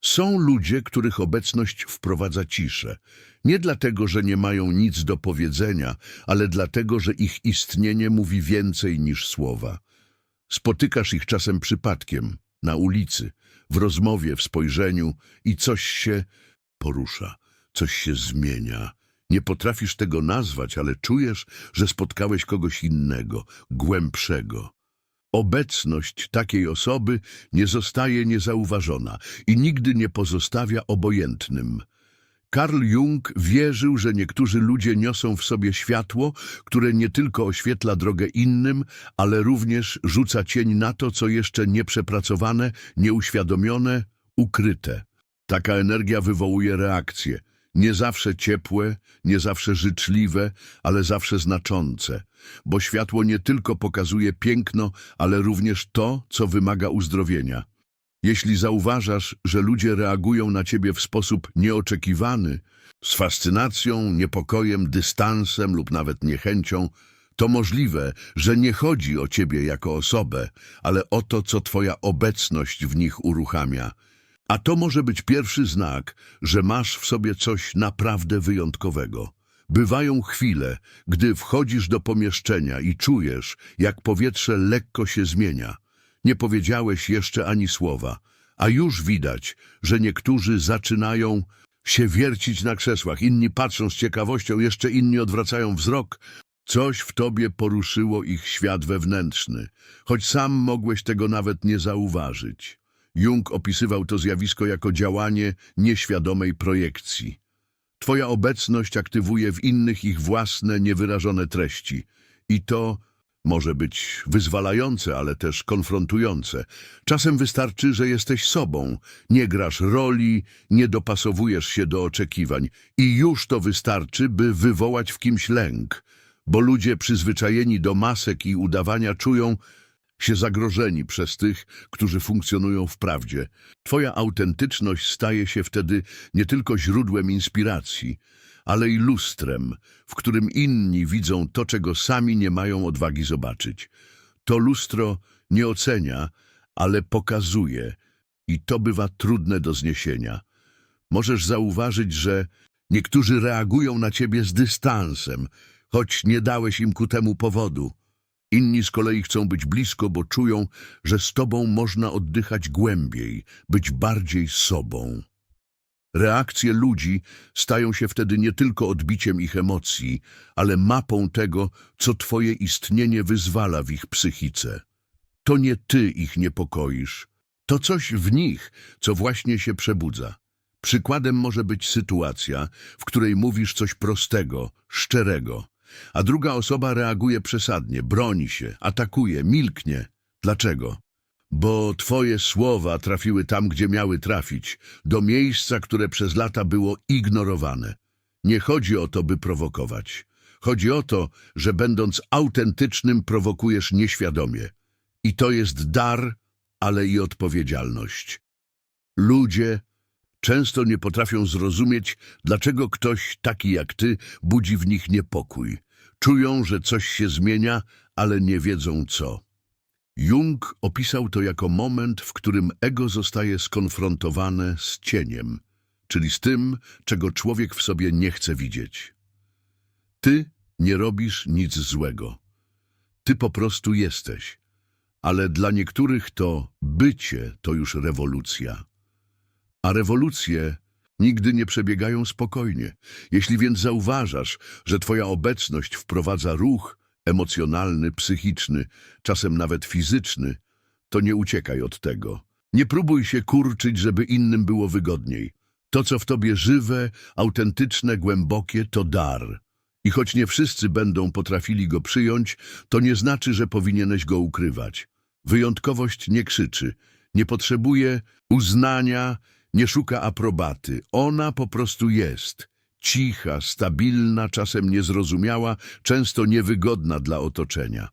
Są ludzie, których obecność wprowadza ciszę. Nie dlatego, że nie mają nic do powiedzenia, ale dlatego, że ich istnienie mówi więcej niż słowa. Spotykasz ich czasem przypadkiem, na ulicy, w rozmowie, w spojrzeniu i coś się porusza, coś się zmienia. Nie potrafisz tego nazwać, ale czujesz, że spotkałeś kogoś innego, głębszego. Obecność takiej osoby nie zostaje niezauważona i nigdy nie pozostawia obojętnym. Carl Jung wierzył, że niektórzy ludzie niosą w sobie światło, które nie tylko oświetla drogę innym, ale również rzuca cień na to, co jeszcze nieprzepracowane, nieuświadomione, ukryte. Taka energia wywołuje reakcje, nie zawsze ciepłe, nie zawsze życzliwe, ale zawsze znaczące, bo światło nie tylko pokazuje piękno, ale również to, co wymaga uzdrowienia. Jeśli zauważasz, że ludzie reagują na ciebie w sposób nieoczekiwany, z fascynacją, niepokojem, dystansem lub nawet niechęcią, to możliwe, że nie chodzi o ciebie jako osobę, ale o to, co twoja obecność w nich uruchamia. A to może być pierwszy znak, że masz w sobie coś naprawdę wyjątkowego. Bywają chwile, gdy wchodzisz do pomieszczenia i czujesz, jak powietrze lekko się zmienia. Nie powiedziałeś jeszcze ani słowa, a już widać, że niektórzy zaczynają się wiercić na krzesłach, inni patrzą z ciekawością, jeszcze inni odwracają wzrok. Coś w tobie poruszyło ich świat wewnętrzny, choć sam mogłeś tego nawet nie zauważyć. Jung opisywał to zjawisko jako działanie nieświadomej projekcji. Twoja obecność aktywuje w innych ich własne, niewyrażone treści. I to może być wyzwalające, ale też konfrontujące. Czasem wystarczy, że jesteś sobą, nie grasz roli, nie dopasowujesz się do oczekiwań i już to wystarczy, by wywołać w kimś lęk, bo ludzie przyzwyczajeni do masek i udawania czują się zagrożeni przez tych, którzy funkcjonują w prawdzie. Twoja autentyczność staje się wtedy nie tylko źródłem inspiracji, ale i lustrem, w którym inni widzą to, czego sami nie mają odwagi zobaczyć. To lustro nie ocenia, ale pokazuje i to bywa trudne do zniesienia. Możesz zauważyć, że niektórzy reagują na ciebie z dystansem, choć nie dałeś im ku temu powodu. Inni z kolei chcą być blisko, bo czują, że z tobą można oddychać głębiej, być bardziej sobą. Reakcje ludzi stają się wtedy nie tylko odbiciem ich emocji, ale mapą tego, co twoje istnienie wyzwala w ich psychice. To nie ty ich niepokoisz, to coś w nich, co właśnie się przebudza. Przykładem może być sytuacja, w której mówisz coś prostego, szczerego, a druga osoba reaguje przesadnie, broni się, atakuje, milknie. Dlaczego? Bo twoje słowa trafiły tam, gdzie miały trafić, do miejsca, które przez lata było ignorowane. Nie chodzi o to, by prowokować. Chodzi o to, że będąc autentycznym prowokujesz nieświadomie. I to jest dar, ale i odpowiedzialność. Ludzie często nie potrafią zrozumieć, dlaczego ktoś taki jak ty budzi w nich niepokój. Czują, że coś się zmienia, ale nie wiedzą co. Jung opisał to jako moment, w którym ego zostaje skonfrontowane z cieniem, czyli z tym, czego człowiek w sobie nie chce widzieć. Ty nie robisz nic złego. Ty po prostu jesteś. Ale dla niektórych to bycie to już rewolucja. A rewolucje nigdy nie przebiegają spokojnie. Jeśli więc zauważasz, że twoja obecność wprowadza ruch emocjonalny, psychiczny, czasem nawet fizyczny, to nie uciekaj od tego. Nie próbuj się kurczyć, żeby innym było wygodniej. To, co w tobie żywe, autentyczne, głębokie, to dar. I choć nie wszyscy będą potrafili go przyjąć, to nie znaczy, że powinieneś go ukrywać. Wyjątkowość nie krzyczy, nie potrzebuje uznania, nie szuka aprobaty. Ona po prostu jest. Cicha, stabilna, czasem niezrozumiała, często niewygodna dla otoczenia.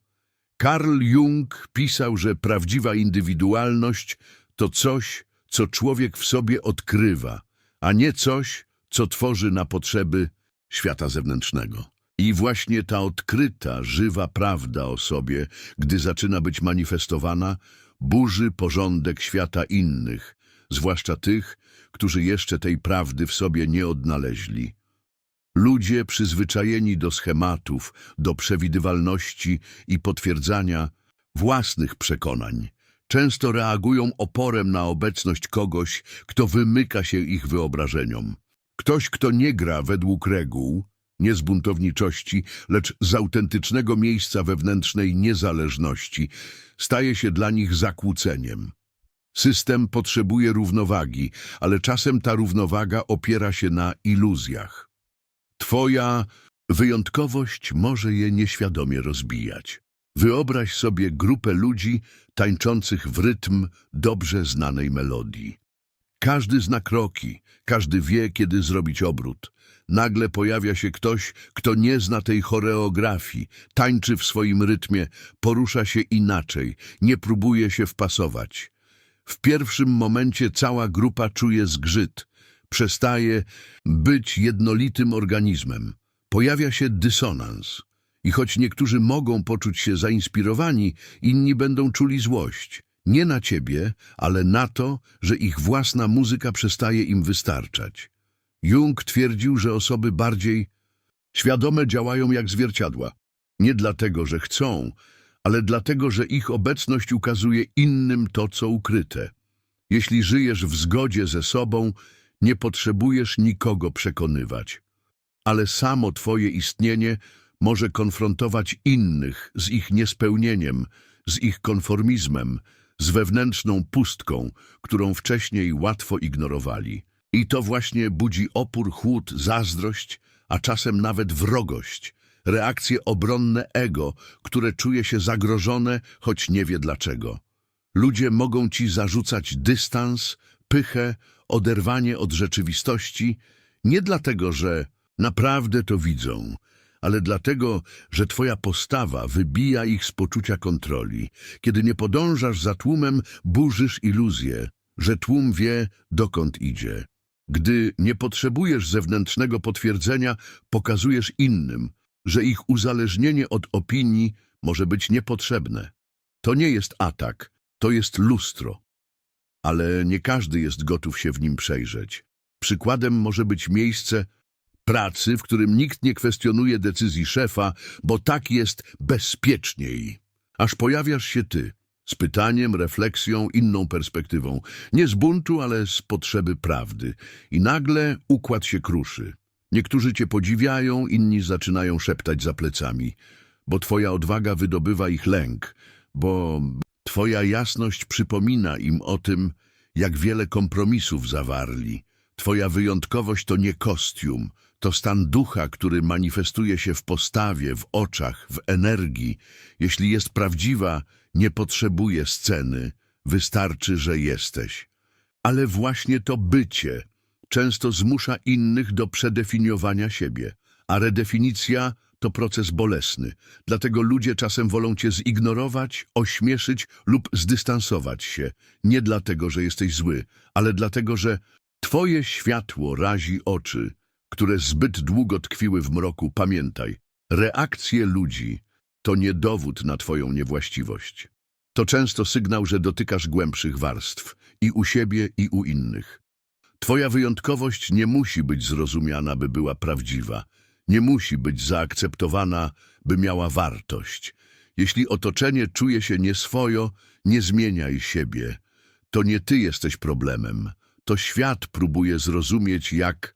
Carl Jung pisał, że prawdziwa indywidualność to coś, co człowiek w sobie odkrywa, a nie coś, co tworzy na potrzeby świata zewnętrznego. I właśnie ta odkryta, żywa prawda o sobie, gdy zaczyna być manifestowana, burzy porządek świata innych, zwłaszcza tych, którzy jeszcze tej prawdy w sobie nie odnaleźli. Ludzie przyzwyczajeni do schematów, do przewidywalności i potwierdzania własnych przekonań, często reagują oporem na obecność kogoś, kto wymyka się ich wyobrażeniom. Ktoś, kto nie gra według reguł, nie z buntowniczości, lecz z autentycznego miejsca wewnętrznej niezależności, staje się dla nich zakłóceniem. System potrzebuje równowagi, ale czasem ta równowaga opiera się na iluzjach. Twoja wyjątkowość może je nieświadomie rozbijać. Wyobraź sobie grupę ludzi tańczących w rytm dobrze znanej melodii. Każdy zna kroki, każdy wie, kiedy zrobić obrót. Nagle pojawia się ktoś, kto nie zna tej choreografii, tańczy w swoim rytmie, porusza się inaczej, nie próbuje się wpasować. W pierwszym momencie cała grupa czuje zgrzyt, przestaje być jednolitym organizmem. Pojawia się dysonans. I choć niektórzy mogą poczuć się zainspirowani, inni będą czuli złość. Nie na ciebie, ale na to, że ich własna muzyka przestaje im wystarczać. Jung twierdził, że osoby bardziej świadome działają jak zwierciadła. Nie dlatego, że chcą, ale dlatego, że ich obecność ukazuje innym to, co ukryte. Jeśli żyjesz w zgodzie ze sobą, nie potrzebujesz nikogo przekonywać. Ale samo twoje istnienie może konfrontować innych z ich niespełnieniem, z ich konformizmem, z wewnętrzną pustką, którą wcześniej łatwo ignorowali. I to właśnie budzi opór, chłód, zazdrość, a czasem nawet wrogość, reakcje obronne ego, które czuje się zagrożone, choć nie wie dlaczego. Ludzie mogą ci zarzucać dystans, pychę, oderwanie od rzeczywistości, nie dlatego, że naprawdę to widzą, ale dlatego, że twoja postawa wybija ich z poczucia kontroli. Kiedy nie podążasz za tłumem, burzysz iluzję, że tłum wie, dokąd idzie. Gdy nie potrzebujesz zewnętrznego potwierdzenia, pokazujesz innym, że ich uzależnienie od opinii może być niepotrzebne. To nie jest atak, to jest lustro. Ale nie każdy jest gotów się w nim przejrzeć. Przykładem może być miejsce pracy, w którym nikt nie kwestionuje decyzji szefa, bo tak jest bezpieczniej. Aż pojawiasz się ty, z pytaniem, refleksją, inną perspektywą. Nie z buntu, ale z potrzeby prawdy. I nagle układ się kruszy. Niektórzy cię podziwiają, inni zaczynają szeptać za plecami, bo twoja odwaga wydobywa ich lęk, bo twoja jasność przypomina im o tym, jak wiele kompromisów zawarli. Twoja wyjątkowość to nie kostium, to stan ducha, który manifestuje się w postawie, w oczach, w energii. Jeśli jest prawdziwa, nie potrzebuje sceny, wystarczy, że jesteś. Ale właśnie to bycie często zmusza innych do przedefiniowania siebie, a redefinicja to proces bolesny. Dlatego ludzie czasem wolą cię zignorować, ośmieszyć lub zdystansować się. Nie dlatego, że jesteś zły, ale dlatego, że twoje światło razi oczy, które zbyt długo tkwiły w mroku. Pamiętaj, reakcje ludzi to nie dowód na twoją niewłaściwość. To często sygnał, że dotykasz głębszych warstw i u siebie, i u innych. Twoja wyjątkowość nie musi być zrozumiana, by była prawdziwa. Nie musi być zaakceptowana, by miała wartość. Jeśli otoczenie czuje się nieswojo, nie zmieniaj siebie. To nie ty jesteś problemem. To świat próbuje zrozumieć, jak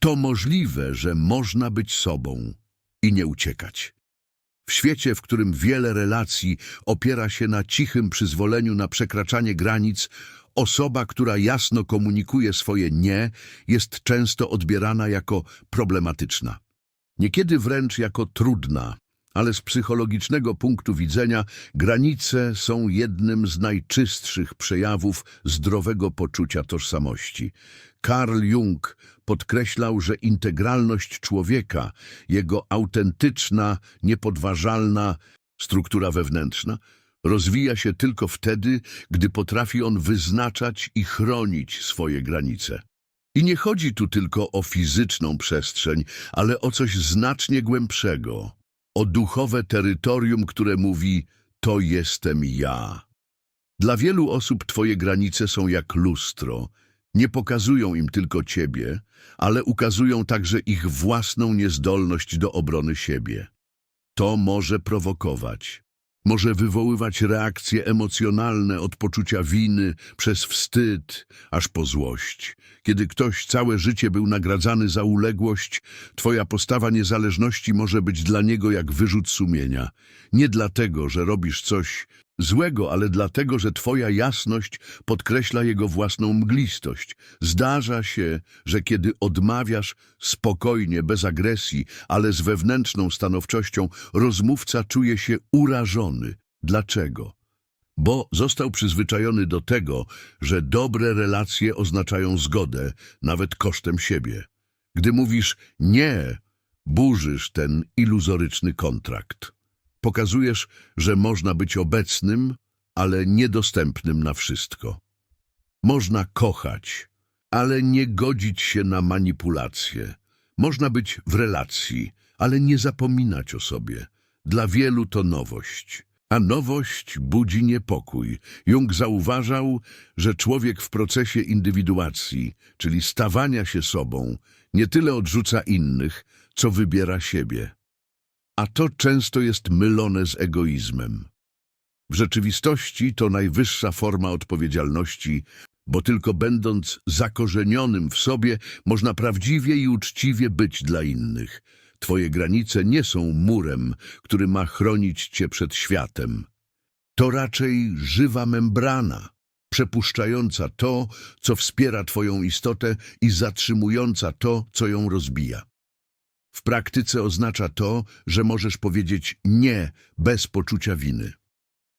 to możliwe, że można być sobą i nie uciekać. W świecie, w którym wiele relacji opiera się na cichym przyzwoleniu na przekraczanie granic, osoba, która jasno komunikuje swoje nie, jest często odbierana jako problematyczna. Niekiedy wręcz jako trudna, ale z psychologicznego punktu widzenia granice są jednym z najczystszych przejawów zdrowego poczucia tożsamości. Carl Jung podkreślał, że integralność człowieka, jego autentyczna, niepodważalna struktura wewnętrzna, rozwija się tylko wtedy, gdy potrafi on wyznaczać i chronić swoje granice. I nie chodzi tu tylko o fizyczną przestrzeń, ale o coś znacznie głębszego, o duchowe terytorium, które mówi to jestem ja. Dla wielu osób twoje granice są jak lustro. Nie pokazują im tylko ciebie, ale ukazują także ich własną niezdolność do obrony siebie. To może prowokować. Może wywoływać reakcje emocjonalne od poczucia winy, przez wstyd, aż po złość. Kiedy ktoś całe życie był nagradzany za uległość, twoja postawa niezależności może być dla niego jak wyrzut sumienia. Nie dlatego, że robisz coś złego, ale dlatego, że twoja jasność podkreśla jego własną mglistość. Zdarza się, że kiedy odmawiasz spokojnie, bez agresji, ale z wewnętrzną stanowczością, rozmówca czuje się urażony. Dlaczego? Bo został przyzwyczajony do tego, że dobre relacje oznaczają zgodę, nawet kosztem siebie. Gdy mówisz nie, burzysz ten iluzoryczny kontrakt. Pokazujesz, że można być obecnym, ale niedostępnym na wszystko. Można kochać, ale nie godzić się na manipulacje. Można być w relacji, ale nie zapominać o sobie. Dla wielu to nowość. A nowość budzi niepokój. Jung zauważał, że człowiek w procesie indywiduacji, czyli stawania się sobą, nie tyle odrzuca innych, co wybiera siebie. A to często jest mylone z egoizmem. W rzeczywistości to najwyższa forma odpowiedzialności, bo tylko będąc zakorzenionym w sobie, można prawdziwie i uczciwie być dla innych. Twoje granice nie są murem, który ma chronić cię przed światem. To raczej żywa membrana, przepuszczająca to, co wspiera twoją istotę i zatrzymująca to, co ją rozbija. W praktyce oznacza to, że możesz powiedzieć nie bez poczucia winy.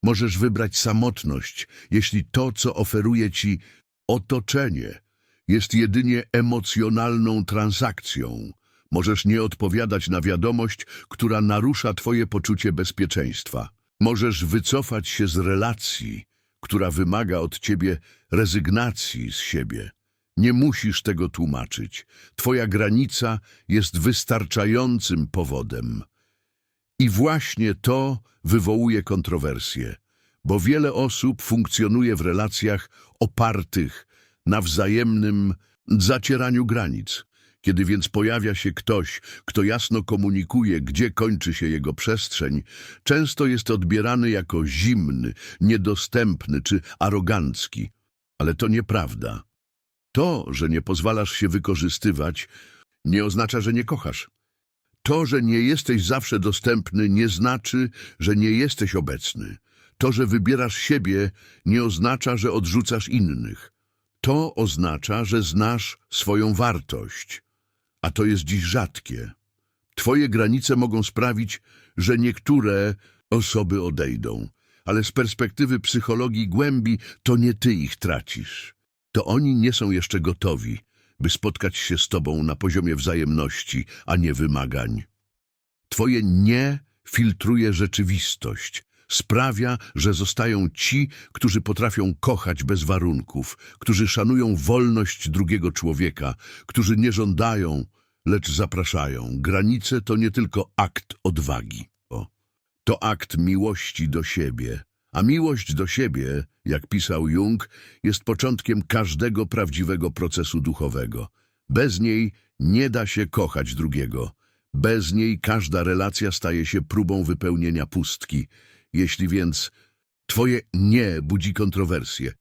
Możesz wybrać samotność, jeśli to, co oferuje ci otoczenie, jest jedynie emocjonalną transakcją. Możesz nie odpowiadać na wiadomość, która narusza twoje poczucie bezpieczeństwa. Możesz wycofać się z relacji, która wymaga od ciebie rezygnacji z siebie. Nie musisz tego tłumaczyć. Twoja granica jest wystarczającym powodem. I właśnie to wywołuje kontrowersje, bo wiele osób funkcjonuje w relacjach opartych na wzajemnym zacieraniu granic. Kiedy więc pojawia się ktoś, kto jasno komunikuje, gdzie kończy się jego przestrzeń, często jest odbierany jako zimny, niedostępny czy arogancki. Ale to nieprawda. To, że nie pozwalasz się wykorzystywać, nie oznacza, że nie kochasz. To, że nie jesteś zawsze dostępny, nie znaczy, że nie jesteś obecny. To, że wybierasz siebie, nie oznacza, że odrzucasz innych. To oznacza, że znasz swoją wartość. A to jest dziś rzadkie. Twoje granice mogą sprawić, że niektóre osoby odejdą, ale z perspektywy psychologii głębi to nie ty ich tracisz. To oni nie są jeszcze gotowi, by spotkać się z tobą na poziomie wzajemności, a nie wymagań. Twoje nie filtruje rzeczywistość, sprawia, że zostają ci, którzy potrafią kochać bez warunków, którzy szanują wolność drugiego człowieka, którzy nie żądają, lecz zapraszają. Granice to nie tylko akt odwagi, to akt miłości do siebie. A miłość do siebie, jak pisał Jung, jest początkiem każdego prawdziwego procesu duchowego. Bez niej nie da się kochać drugiego. Bez niej każda relacja staje się próbą wypełnienia pustki. Jeśli więc twoje nie budzi kontrowersje,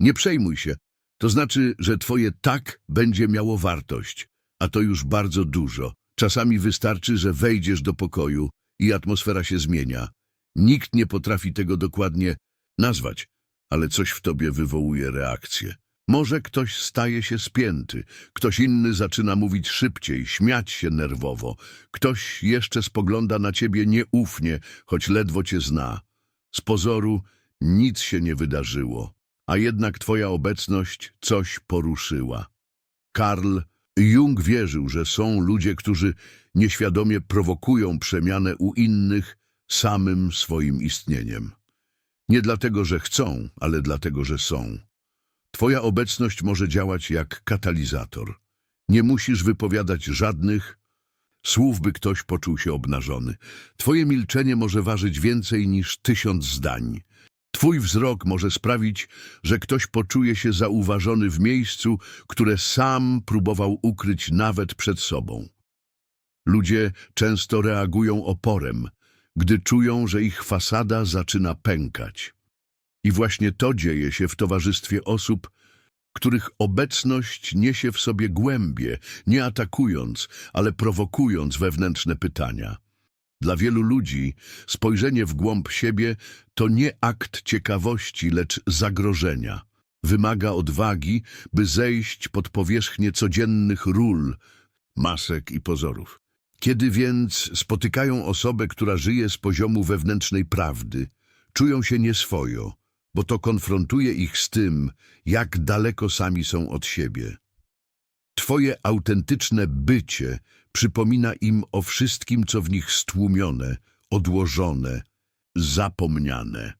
nie przejmuj się. To znaczy, że twoje tak będzie miało wartość, a to już bardzo dużo. Czasami wystarczy, że wejdziesz do pokoju i atmosfera się zmienia. Nikt nie potrafi tego dokładnie nazwać, ale coś w tobie wywołuje reakcję. Może ktoś staje się spięty, ktoś inny zaczyna mówić szybciej, śmiać się nerwowo, ktoś jeszcze spogląda na ciebie nieufnie, choć ledwo cię zna. Z pozoru nic się nie wydarzyło, a jednak twoja obecność coś poruszyła. Karl Jung wierzył, że są ludzie, którzy nieświadomie prowokują przemianę u innych samym swoim istnieniem. Nie dlatego, że chcą, ale dlatego, że są. Twoja obecność może działać jak katalizator. Nie musisz wypowiadać żadnych słów, by ktoś poczuł się obnażony. Twoje milczenie może ważyć więcej niż tysiąc zdań. Twój wzrok może sprawić, że ktoś poczuje się zauważony w miejscu, które sam próbował ukryć nawet przed sobą. Ludzie często reagują oporem, gdy czują, że ich fasada zaczyna pękać. I właśnie to dzieje się w towarzystwie osób, których obecność niesie w sobie głębie, nie atakując, ale prowokując wewnętrzne pytania. Dla wielu ludzi spojrzenie w głąb siebie to nie akt ciekawości, lecz zagrożenia. Wymaga odwagi, by zejść pod powierzchnię codziennych ról, masek i pozorów. Kiedy więc spotykają osobę, która żyje z poziomu wewnętrznej prawdy, czują się nieswojo, bo to konfrontuje ich z tym, jak daleko sami są od siebie. Twoje autentyczne bycie przypomina im o wszystkim, co w nich stłumione, odłożone, zapomniane.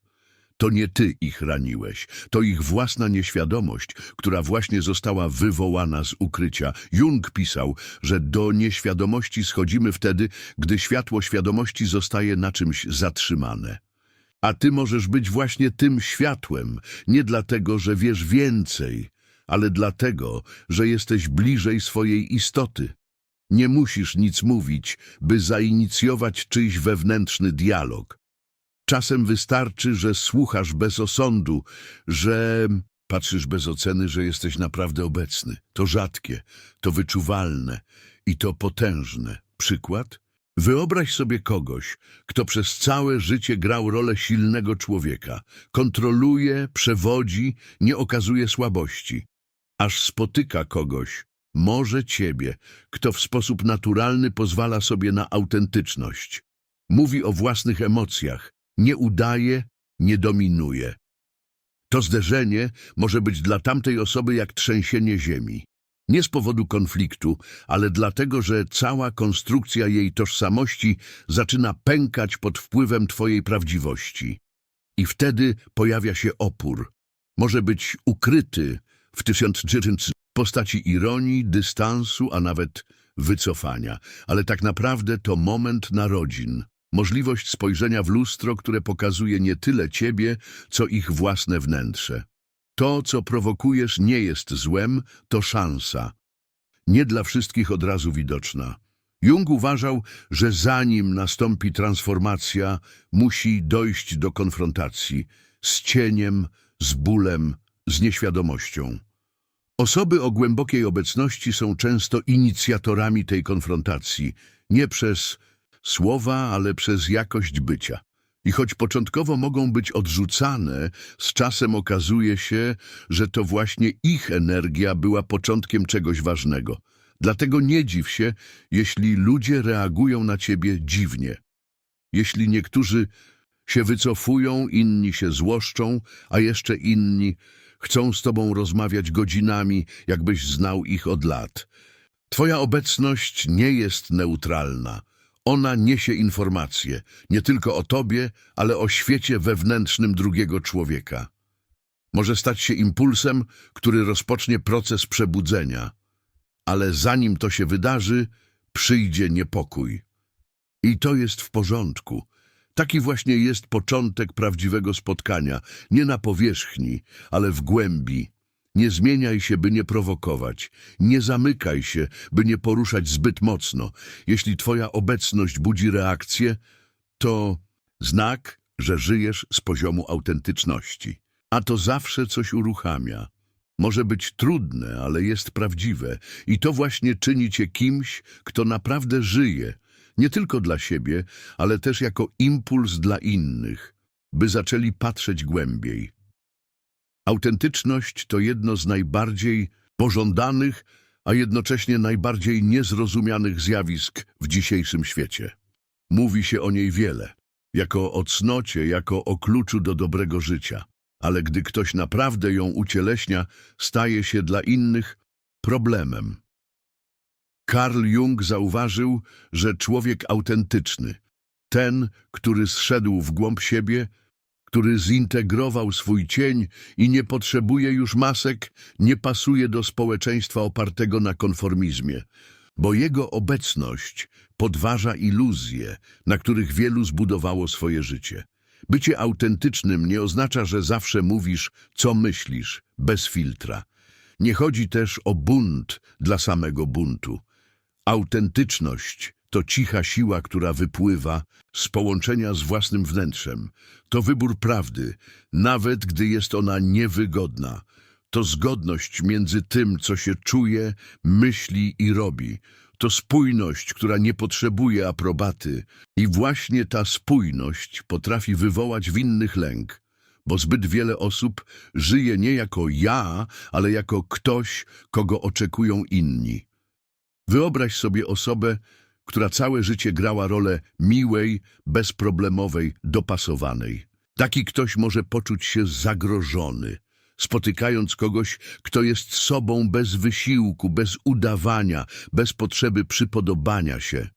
To nie ty ich raniłeś, to ich własna nieświadomość, która właśnie została wywołana z ukrycia. Jung pisał, że do nieświadomości schodzimy wtedy, gdy światło świadomości zostaje na czymś zatrzymane. A ty możesz być właśnie tym światłem, nie dlatego, że wiesz więcej, ale dlatego, że jesteś bliżej swojej istoty. Nie musisz nic mówić, by zainicjować czyjś wewnętrzny dialog. Czasem wystarczy, że słuchasz bez osądu, że patrzysz bez oceny, że jesteś naprawdę obecny. To rzadkie, to wyczuwalne i to potężne. Przykład? Wyobraź sobie kogoś, kto przez całe życie grał rolę silnego człowieka. Kontroluje, przewodzi, nie okazuje słabości. Aż spotyka kogoś, może ciebie, kto w sposób naturalny pozwala sobie na autentyczność. Mówi o własnych emocjach, nie udaje, nie dominuje. To zderzenie może być dla tamtej osoby jak trzęsienie ziemi. Nie z powodu konfliktu, ale dlatego, że cała konstrukcja jej tożsamości zaczyna pękać pod wpływem twojej prawdziwości. I wtedy pojawia się opór. Może być ukryty w postaci ironii, dystansu, a nawet wycofania. Ale tak naprawdę to moment narodzin. Możliwość spojrzenia w lustro, które pokazuje nie tyle ciebie, co ich własne wnętrze. To, co prowokujesz, nie jest złem, to szansa. Nie dla wszystkich od razu widoczna. Jung uważał, że zanim nastąpi transformacja, musi dojść do konfrontacji z cieniem, z bólem, z nieświadomością. Osoby o głębokiej obecności są często inicjatorami tej konfrontacji, nie przez słowa, ale przez jakość bycia. I choć początkowo mogą być odrzucane, z czasem okazuje się, że to właśnie ich energia była początkiem czegoś ważnego. Dlatego nie dziw się, jeśli ludzie reagują na ciebie dziwnie. Jeśli niektórzy się wycofują, inni się złoszczą, a jeszcze inni chcą z tobą rozmawiać godzinami, jakbyś znał ich od lat. Twoja obecność nie jest neutralna. Ona niesie informacje, nie tylko o tobie, ale o świecie wewnętrznym drugiego człowieka. Może stać się impulsem, który rozpocznie proces przebudzenia, ale zanim to się wydarzy, przyjdzie niepokój. I to jest w porządku. Taki właśnie jest początek prawdziwego spotkania, nie na powierzchni, ale w głębi. Nie zmieniaj się, by nie prowokować. Nie zamykaj się, by nie poruszać zbyt mocno. Jeśli twoja obecność budzi reakcję, to znak, że żyjesz z poziomu autentyczności. A to zawsze coś uruchamia. Może być trudne, ale jest prawdziwe. I to właśnie czyni cię kimś, kto naprawdę żyje. Nie tylko dla siebie, ale też jako impuls dla innych, by zaczęli patrzeć głębiej. Autentyczność to jedno z najbardziej pożądanych, a jednocześnie najbardziej niezrozumianych zjawisk w dzisiejszym świecie. Mówi się o niej wiele, jako o cnocie, jako o kluczu do dobrego życia, ale gdy ktoś naprawdę ją ucieleśnia, staje się dla innych problemem. Carl Jung zauważył, że człowiek autentyczny, ten, który zszedł w głąb siebie, który zintegrował swój cień i nie potrzebuje już masek, nie pasuje do społeczeństwa opartego na konformizmie, bo jego obecność podważa iluzje, na których wielu zbudowało swoje życie. Bycie autentycznym nie oznacza, że zawsze mówisz, co myślisz, bez filtra. Nie chodzi też o bunt dla samego buntu. Autentyczność to cicha siła, która wypływa z połączenia z własnym wnętrzem. To wybór prawdy, nawet gdy jest ona niewygodna. To zgodność między tym, co się czuje, myśli i robi. To spójność, która nie potrzebuje aprobaty. I właśnie ta spójność potrafi wywołać w innych lęk, bo zbyt wiele osób żyje nie jako ja, ale jako ktoś, kogo oczekują inni. Wyobraź sobie osobę, która całe życie grała rolę miłej, bezproblemowej, dopasowanej. Taki ktoś może poczuć się zagrożony, spotykając kogoś, kto jest sobą bez wysiłku, bez udawania, bez potrzeby przypodobania się.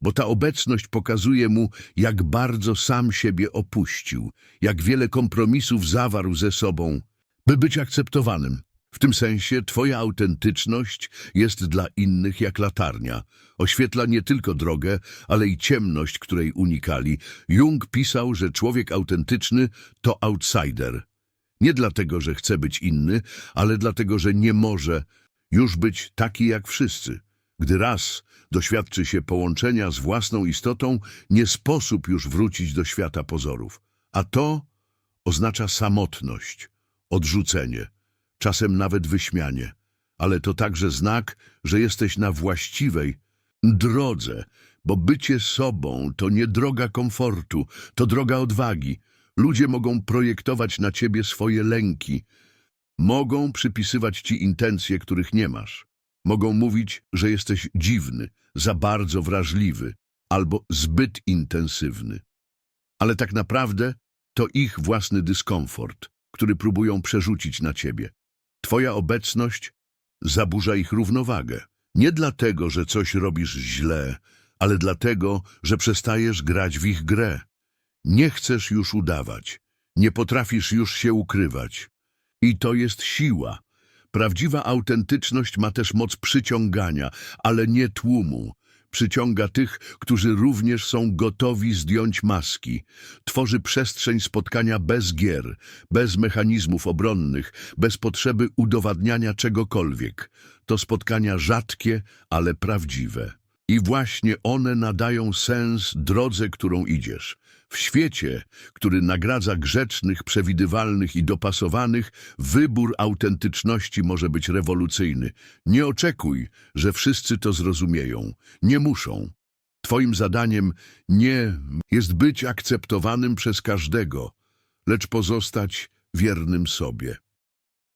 Bo ta obecność pokazuje mu, jak bardzo sam siebie opuścił, jak wiele kompromisów zawarł ze sobą, by być akceptowanym. W tym sensie twoja autentyczność jest dla innych jak latarnia. Oświetla nie tylko drogę, ale i ciemność, której unikali. Jung pisał, że człowiek autentyczny to outsider. Nie dlatego, że chce być inny, ale dlatego, że nie może już być taki jak wszyscy. Gdy raz doświadczy się połączenia z własną istotą, nie sposób już wrócić do świata pozorów. A to oznacza samotność, odrzucenie czasem nawet wyśmianie, ale to także znak, że jesteś na właściwej drodze, bo bycie sobą to nie droga komfortu, to droga odwagi. Ludzie mogą projektować na ciebie swoje lęki, mogą przypisywać ci intencje, których nie masz. Mogą mówić, że jesteś dziwny, za bardzo wrażliwy albo zbyt intensywny. Ale tak naprawdę to ich własny dyskomfort, który próbują przerzucić na ciebie. Twoja obecność zaburza ich równowagę. Nie dlatego, że coś robisz źle, ale dlatego, że przestajesz grać w ich grę. Nie chcesz już udawać, nie potrafisz już się ukrywać. I to jest siła. Prawdziwa autentyczność ma też moc przyciągania, ale nie tłumu. Przyciąga tych, którzy również są gotowi zdjąć maski. Tworzy przestrzeń spotkania bez gier, bez mechanizmów obronnych, bez potrzeby udowadniania czegokolwiek. To spotkania rzadkie, ale prawdziwe. I właśnie one nadają sens drodze, którą idziesz. W świecie, który nagradza grzecznych, przewidywalnych i dopasowanych, wybór autentyczności może być rewolucyjny. Nie oczekuj, że wszyscy to zrozumieją. Nie muszą. Twoim zadaniem nie jest być akceptowanym przez każdego, lecz pozostać wiernym sobie.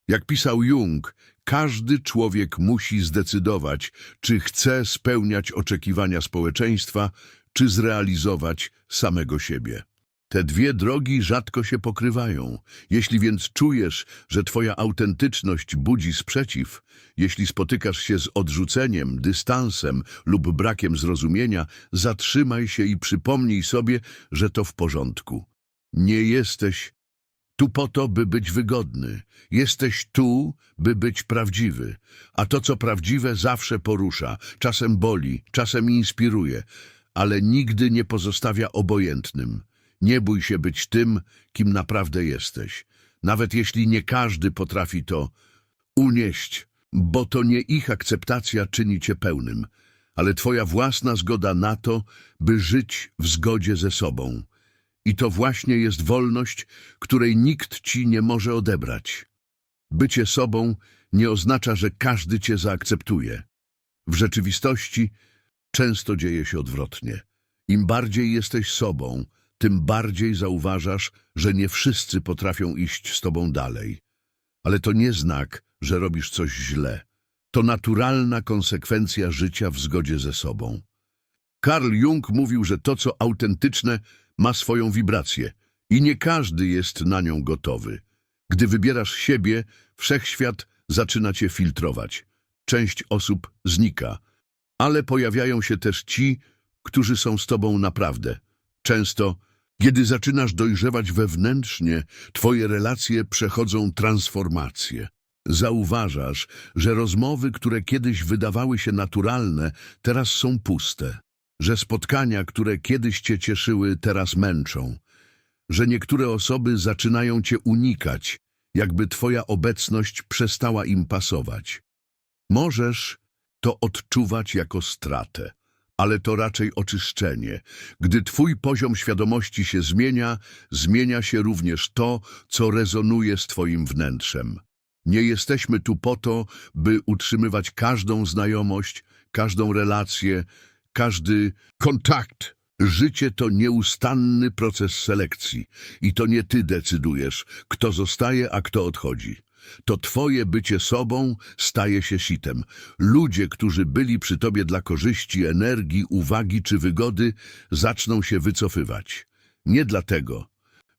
Jak pisał Jung, każdy człowiek musi zdecydować, czy chce spełniać oczekiwania społeczeństwa, czy zrealizować samego siebie. Te dwie drogi rzadko się pokrywają. Jeśli więc czujesz, że twoja autentyczność budzi sprzeciw, jeśli spotykasz się z odrzuceniem, dystansem lub brakiem zrozumienia, zatrzymaj się i przypomnij sobie, że to w porządku. Nie jesteś tu po to, by być wygodny. Jesteś tu, by być prawdziwy. A to, co prawdziwe, zawsze porusza, czasem boli, czasem inspiruje, ale nigdy nie pozostawia obojętnym. Nie bój się być tym, kim naprawdę jesteś. Nawet jeśli nie każdy potrafi to unieść, bo to nie ich akceptacja czyni cię pełnym, ale twoja własna zgoda na to, by żyć w zgodzie ze sobą. I to właśnie jest wolność, której nikt ci nie może odebrać. Bycie sobą nie oznacza, że każdy cię zaakceptuje. W rzeczywistości często dzieje się odwrotnie. Im bardziej jesteś sobą, tym bardziej zauważasz, że nie wszyscy potrafią iść z tobą dalej. Ale to nie znak, że robisz coś źle. To naturalna konsekwencja życia w zgodzie ze sobą. Karl Jung mówił, że to, co autentyczne, ma swoją wibrację i nie każdy jest na nią gotowy. Gdy wybierasz siebie, wszechświat zaczyna cię filtrować. Część osób znika, ale pojawiają się też ci, którzy są z tobą naprawdę. Często, kiedy zaczynasz dojrzewać wewnętrznie, twoje relacje przechodzą transformację. Zauważasz, że rozmowy, które kiedyś wydawały się naturalne, teraz są puste. Że spotkania, które kiedyś cię cieszyły, teraz męczą. że niektóre osoby zaczynają cię unikać, jakby twoja obecność przestała im pasować. Możesz to odczuwać jako stratę, ale to raczej oczyszczenie. Gdy twój poziom świadomości się zmienia, zmienia się również to, co rezonuje z twoim wnętrzem. Nie jesteśmy tu po to, by utrzymywać każdą znajomość, każdą relację, każdy kontakt. Życie to nieustanny proces selekcji i to nie ty decydujesz, kto zostaje, a kto odchodzi. To twoje bycie sobą staje się sitem. Ludzie, którzy byli przy tobie dla korzyści, energii, uwagi czy wygody, zaczną się wycofywać. Nie dlatego,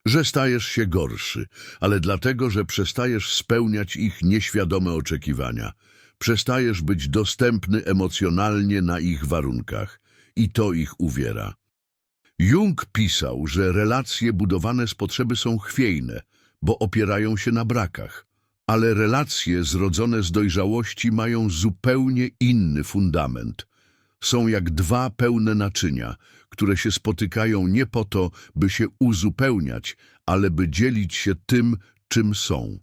że stajesz się gorszy, ale dlatego, że przestajesz spełniać ich nieświadome oczekiwania. Przestajesz być dostępny emocjonalnie na ich warunkach i to ich uwiera. Jung pisał, że relacje budowane z potrzeby są chwiejne, bo opierają się na brakach, ale relacje zrodzone z dojrzałości mają zupełnie inny fundament. Są jak dwa pełne naczynia, które się spotykają nie po to, by się uzupełniać, ale by dzielić się tym, czym są.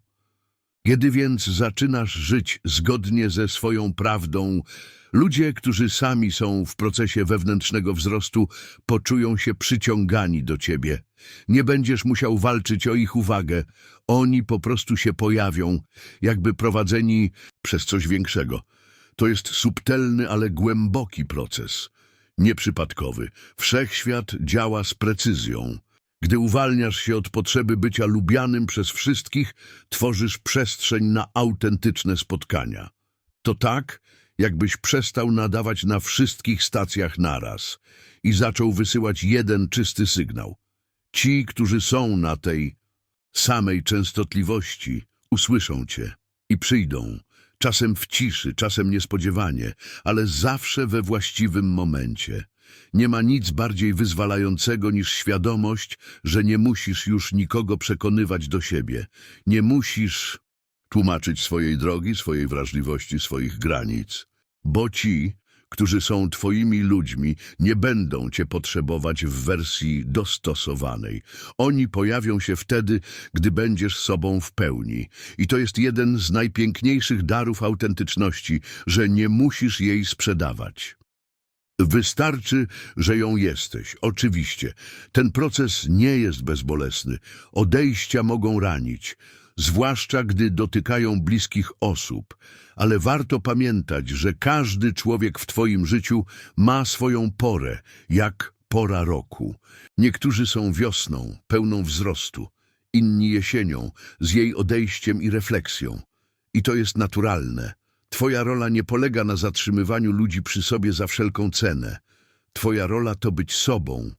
Kiedy więc zaczynasz żyć zgodnie ze swoją prawdą, ludzie, którzy sami są w procesie wewnętrznego wzrostu, poczują się przyciągani do ciebie. Nie będziesz musiał walczyć o ich uwagę. Oni po prostu się pojawią, jakby prowadzeni przez coś większego. To jest subtelny, ale głęboki proces. Nieprzypadkowy. Wszechświat działa z precyzją. Gdy uwalniasz się od potrzeby bycia lubianym przez wszystkich, tworzysz przestrzeń na autentyczne spotkania. To tak, jakbyś przestał nadawać na wszystkich stacjach naraz i zaczął wysyłać jeden czysty sygnał. Ci, którzy są na tej samej częstotliwości, usłyszą cię i przyjdą. Czasem w ciszy, czasem niespodziewanie, ale zawsze we właściwym momencie. Nie ma nic bardziej wyzwalającego niż świadomość, że nie musisz już nikogo przekonywać do siebie. Nie musisz tłumaczyć swojej drogi, swojej wrażliwości, swoich granic. Bo ci, którzy są twoimi ludźmi, nie będą cię potrzebować w wersji dostosowanej. Oni pojawią się wtedy, gdy będziesz sobą w pełni. I to jest jeden z najpiękniejszych darów autentyczności, że nie musisz jej sprzedawać. Wystarczy, że ją jesteś. Oczywiście, ten proces nie jest bezbolesny. Odejścia mogą ranić, zwłaszcza gdy dotykają bliskich osób. Ale warto pamiętać, że każdy człowiek w twoim życiu ma swoją porę, jak pora roku. Niektórzy są wiosną, pełną wzrostu, inni jesienią, z jej odejściem i refleksją. I to jest naturalne. Twoja rola nie polega na zatrzymywaniu ludzi przy sobie za wszelką cenę. Twoja rola to być sobą,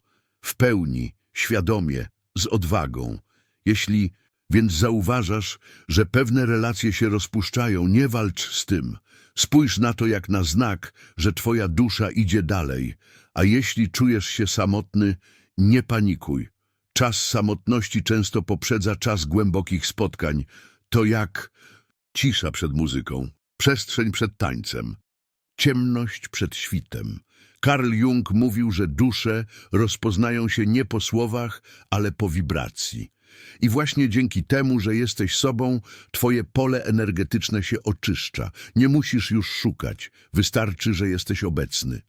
w pełni, świadomie, z odwagą. Jeśli więc zauważasz, że pewne relacje się rozpuszczają, nie walcz z tym. Spójrz na to jak na znak, że twoja dusza idzie dalej. A jeśli czujesz się samotny, nie panikuj. Czas samotności często poprzedza czas głębokich spotkań. To jak cisza przed muzyką, przestrzeń przed tańcem, ciemność przed świtem. Karl Jung mówił, że dusze rozpoznają się nie po słowach, ale po wibracji. I właśnie dzięki temu, że jesteś sobą, twoje pole energetyczne się oczyszcza. Nie musisz już szukać, wystarczy, że jesteś obecny.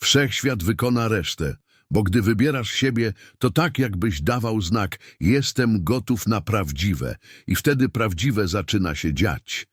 Wszechświat wykona resztę, bo gdy wybierasz siebie, to tak jakbyś dawał znak jestem gotów na prawdziwe i wtedy prawdziwe zaczyna się dziać.